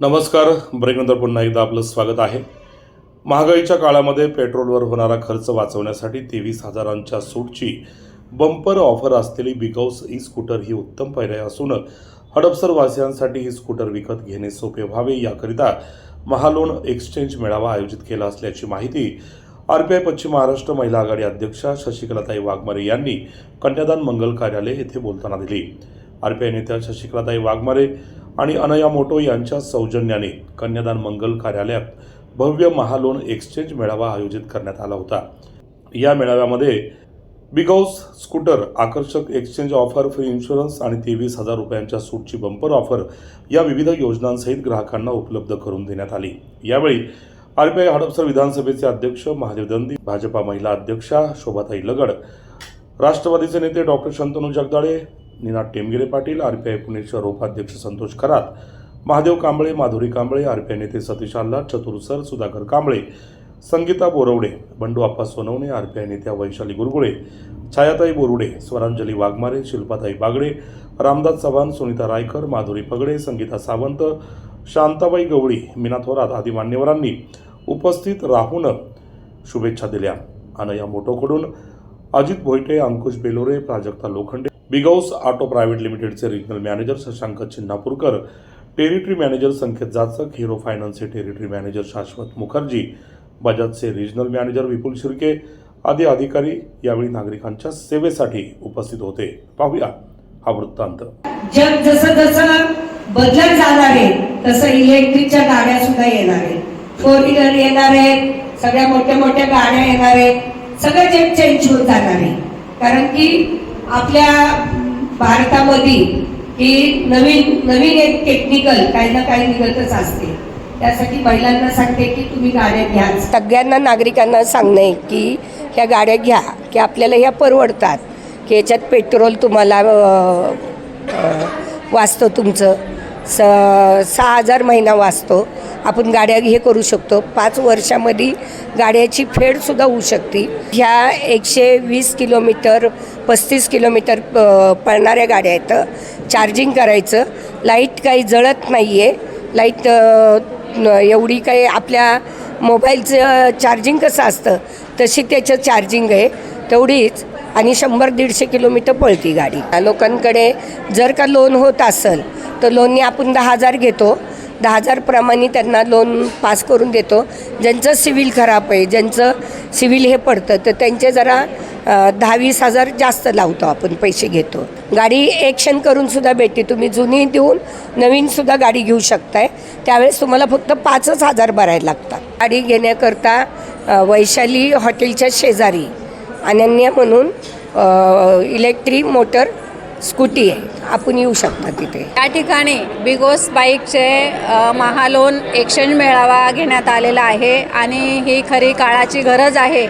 नमस्कार. ब्रेकनंतर पुन्हा एकदा आपलं स्वागत आहे. महागाईच्या काळामध्ये पेट्रोलवर होणारा खर्च वाचवण्यासाठी तेवीस हजारांच्या सूटची बंपर ऑफर असलेली बिकॉज ई स्कूटर ही उत्तम पर्याय असून हडपसरवासियांसाठी ही स्कूटर विकत घेणे सोपे व्हावे याकरिता महालोन एक्सचेंज मेळावा आयोजित केला असल्याची माहिती आरपीआय पश्चिम महाराष्ट्र महिला आघाडी अध्यक्षा शशिकलाताई वाघमारे यांनी कन्यादान मंगल कार्यालय येथे बोलताना दिली. आरपीआय नेत्या शशिकलाताई वाघमारे आणि अनया मोटो यांच्या सौजन्याने कन्यादान मंगल कार्यालयात भव्य महालोन एक्सचेंज मेळावा आयोजित करण्यात आला होता. या मेळाव्यामध्ये बिगॉस स्कूटर आकर्षक एक्सचेंज ऑफर फ्री इन्शुरन्स आणि तेवीस हजार रुपयांच्या सूटची बंपर ऑफर या विविध योजनांसहित ग्राहकांना उपलब्ध करून देण्यात आली. यावेळी आरपीआय हडपसर विधानसभेचे अध्यक्ष महादेव दंदी भाजपा महिला अध्यक्षा शोभाताई लगड राष्ट्रवादीचे नेते doctor Shantanu Jagdale Ninad Temgire Patil R P Pune शहर उपाध्यक्ष संतोष खरात महादेव कांबळे माधुरी कांबळे आरपीआय नेते Satish Alla Chatur sir Sudhakar Kamble Sangita Borwade Bandu Appa Sonawane R P I नेत्या वैशाली गुरगुळे छायाताई बोरुडे स्वरांजली वाघमारे शिल्पाताई बागडे रामदास चव्हाण सुनीता रायकर माधुरी पगडे संगीता सावंत शांताबाई गवळी मीना थोरात आदी मान्यवरांनी उपस्थित राहून शुभेच्छा दिल्या. Anaya मोटोकडून Ajit Bhoyte Ankush Belore Prajakta Lokhande BGauss auto private लिमिटेडचे regional manager Shashank Chinhapurkar territory manager Sanket Jachak Hero फायनान्सचे territory manager Shashwat Mukherjee बजाजचे रिजनल मॅनेजर विपुल शिर्के आदी अधिकारी यावेळी नागरिकांच्या सेवेसाठी उपस्थित होते. पाहूया हा वृत्तांत. जग जसं जसं बदलत जात आहे तसं इलेक्ट्रिकच्या गाड्या सुद्धा येणार आहेत. फोर व्हीलर येणार आहेत सगळ्या मोठ्या मोठ्या गाड्या येणार आहेत सगळं जग चेंज होत जाणार आहे. कारण की आपल्या भारतामध्ये ही नवीन नवीन एक टेक्निकल काही ना काही निघतच असते. त्यासाठी महिलांना सांगते की तुम्ही गाड्या घ्या सगळ्यांना नागरिकांना सांगणे की ह्या गाड्या घ्या की आपल्याला ह्या परवडतात की याच्यात पेट्रोल तुम्हाला वाचतो तुमचं. स सहा हजार महिना वाचतो. आपण गाड्या हे करू शकतो. पाच वर्षामध्ये गाड्याची फेडसुद्धा होऊ शकते. ह्या एकशे वीस किलोमीटर पस्तीस किलोमीटर प- पळणाऱ्या गाड्या आहेत. चार्जिंग करायचं. लाइट काही जळत नाही आहे लाइट एवढी काही आपल्या मोबाईलचं चार्जिंग कसं असतं? तशी त्याचं चार्जिंग आहे. तेवढीच आणि शंभर दीडशे किलोमीटर पळती गाडी. लोकांकडे जर का लोन होत असेल तर लोनने आपण दहा हजार घेतो. दहा हजारप्रमाणे त्यांना लोन पास करून देतो. ज्यांचं सिव्हिल खराब आहे ज्यांचं सिव्हिल हे पडतं तर त्यांचे जरा दहा वीस हजार जास्त लावतो आपण पैसे घेतो. गाडी एक्शन करूनसुद्धा भेटते. तुम्ही जुनी देऊन नवीनसुद्धा गाडी घेऊ शकताय. त्यावेळेस तुम्हाला फक्त पाचच हजार भरायला लागतात. गाडी घेण्याकरता वैशाली हॉटेलच्या शेजारी अनन्या म्हणून इलेक्ट्रिक मोटर स्कूटी आहे. आपण येऊ शकता तिथे. या ठिकाणी बिगोस बाईकचे महालोन एक्सचेंज मेळावा घेण्यात आलेला आहे आणि ही खरी काळाची गरज आहे.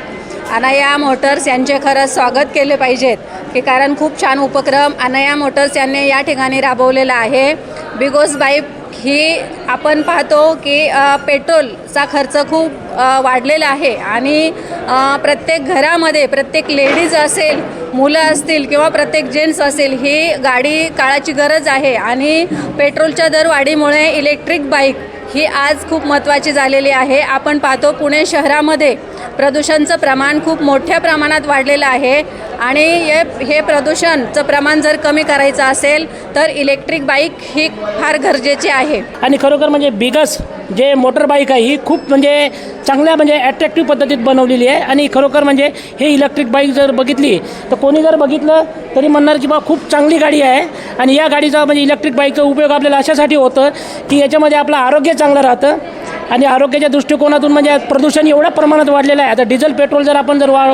अनया मोटर्स यांचे खरंच स्वागत केले पाहिजेत की कारण खूप छान उपक्रम अनया मोटर्स यांनी या ठिकाणी राबवलेला आहे. बिगोस बाईक ही आपण पाहतो की पेट्रोलचा खर्च खूप वाढलेला आहे आणि प्रत्येक घरामध्ये प्रत्येक लेडीज असेल मुलं असतील किंवा प्रत्येक जेंट्स असेल ही गाडी काळाची गरज आहे. आणि पेट्रोलच्या दरवाढीमुळे इलेक्ट्रिक बाईक ही आज खूप महत्त्वाची झालेली आहे. आपण पाहतो पुणे शहरामध्ये प्रदूषणचं प्रमाण खूप मोठ्या प्रमाणात वाढलेलं आहे आणि हे हे प्रदूषणचं प्रमाण जर कमी करायचं असेल तर इलेक्ट्रिक बाईक ही फार गरजेची आहे. आणि खरोखर म्हणजे बिगस जे मोटर बाईक आहे ही खूप म्हणजे चांगल्या म्हणजे ॲट्रॅक्टिव्ह पद्धतीत बनवलेली आहे आणि खरोखर म्हणजे हे इलेक्ट्रिक बाईक जर बघितली तर कोणी जर बघितलं तरी म्हणणार की बा खूप चांगली गाडी आहे. आणि या गाडीचा म्हणजे इलेक्ट्रिक बाईकचा उपयोग आपल्याला अशासाठी होतं की याच्यामध्ये आपलं आरोग्य चांगलं राहतं. आणि आरोग्याच्या दृष्टिकोनातून म्हणजे प्रदूषण एवढ्या प्रमाणात वाढलेलं आहे. आता डिझेल पेट्रोल जर आपण जर वा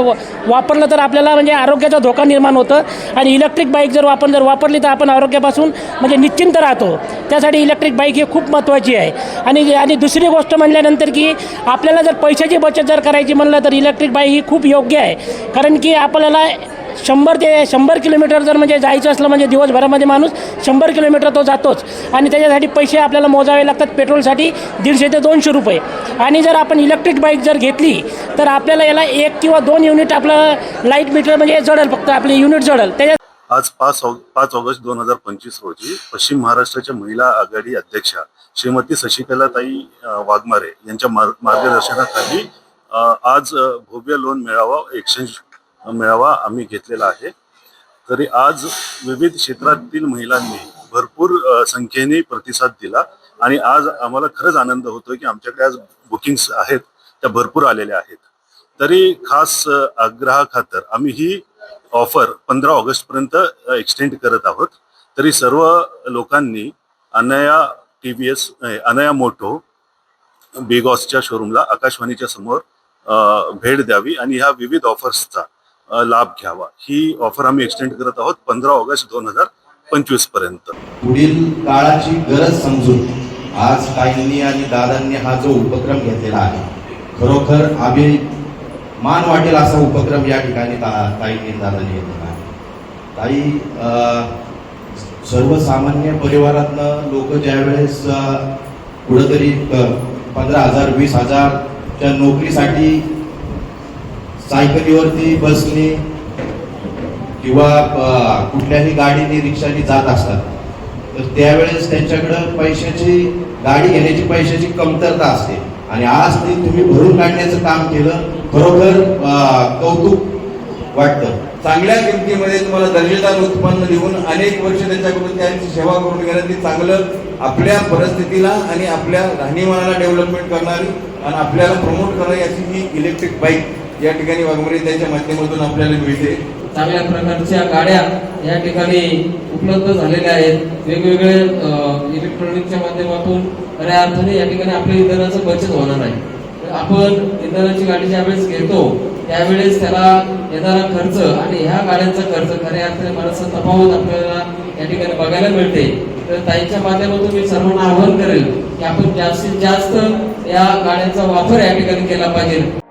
वापरलं तर आपल्याला म्हणजे आरोग्याचा धोका निर्माण होतं. आणि इलेक्ट्रिक बाईक जर आपण जर वापरली तर आपण आरोग्यापासून म्हणजे निश्चिंत राहतो. त्यासाठी इलेक्ट्रिक बाईक ही खूप महत्त्वाची आहे. आणि आणि दुसरी गोष्ट म्हणल्यानंतर की आपल्याला जर पैशाची बचत जर करायची म्हणलं तर इलेक्ट्रिक बाईक ही खूप योग्य आहे. कारण की आपल्याला शंभर ते शंभर किलोमीटर जर म्हणजे जायचं असलं म्हणजे दिवसभरामध्ये माणूस शंभर किलोमीटर तो जातोच. आणि त्याच्यासाठी पैसे आपल्याला मोजावे लागतात पेट्रोलसाठी दीडशे ते दोनशे रुपये. आणि जर आपण इलेक्ट्रिक बाईक जर घेतली तर आपल्याला याला एक किंवा दोन युनिट आपलं लाइट मीटर म्हणजे जडल फक्त आपले युनिट जडल त्याच्या आज पाच पाच ऑगस्ट दोन हजार पंचवीस रोजी पश्चिम महाराष्ट्राच्या महिला आघाडी अध्यक्षा श्रीमती शशिकलाताई वाघमारे यांच्या मार्गदर्शनाखाली आज भव्य लोन मेळावा एक्सचेंज मेळावा आम्ही घेतलेला आहे. तरी आज विविध क्षेत्रातील महिलांनी भरपूर संख्येने प्रतिसाद दिला आणि आज आम्हाला खरंच आनंद होतोय की आमच्याकडे आज बुकिंग्स आहेत त्या भरपूर आलेल्या आहेत. तरी खास आग्रहाखातर आम्ही ही ऑफर पंधरा ऑगस्टपर्यंत एक्सटेंड करत आहोत. तरी सर्व लोकांनी Anaya T V S Anaya moto बेगॉसच्या शोरूमला आकाशवाणीच्या समोर भेट द्यावी आणि ह्या विविध ऑफर्सचा लाभ घ्यावा. ही ऑफर आम्ही एक्सटेंड करत आहोत पंधरा ऑगस्ट दोन हजार पंचवीसपर्यंत. पुढील काळाची गरज समजून आज ताईंनी आणि दादांनी हा जो उपक्रम घेतलेला आहे खरोखर आम्ही मान वाटेल असा उपक्रम या ठिकाणी ता- ताईंनी दादांनी घेतलेला आहे. ताई सर्वसामान्य परिवारातनं लोक ज्यावेळेस कुठंतरी पंधरा हजार वीस हजारच्या नोकरीसाठी सायकलीवरती बसने किंवा कुठल्याही गाडीने रिक्षाने जात असतात तर त्यावेळेस त्यांच्याकडं पैशाची गाडी घेण्याची पैशाची कमतरता असते. आणि आज ते तुम्ही भरून काढण्याचं काम केलं खरोखर कौतुक वाटतं. चांगल्या किमतीमध्ये तुम्हाला दर्जेदार उत्पन्न देऊन अनेक वर्ष त्यांच्याकडून त्यांची सेवा करून घेणं ती चांगलं आपल्या परिस्थितीला आणि आपल्या राहणीमानाला डेव्हलपमेंट करणारी आणि आपल्याला प्रमोट करणं याची ही इलेक्ट्रिक बाईक या ठिकाणी वाघमारे त्यांच्या माध्यमातून आपल्याला मिळते. चांगल्या प्रकारच्या गाड्या या ठिकाणी उपलब्ध झालेल्या आहेत. वेगवेगळे इलेक्ट्रॉनिकच्या माध्यमातून खऱ्या अर्थाने या ठिकाणी आपल्या इंधनाचं बचत होणार आहे. तर आपण इंधनाची गाडी ज्यावेळेस घेतो त्यावेळेस त्याला येणारा खर्च आणि ह्या गाड्यांचा खर्च खऱ्या अर्थाने बराचसा तफावत आपल्याला या ठिकाणी बघायला मिळते. तर ताईच्या माध्यमातून मी सर्वांना आवाहन करेल की आपण जास्तीत जास्त या गाड्यांचा वापर या ठिकाणी केला पाहिजे.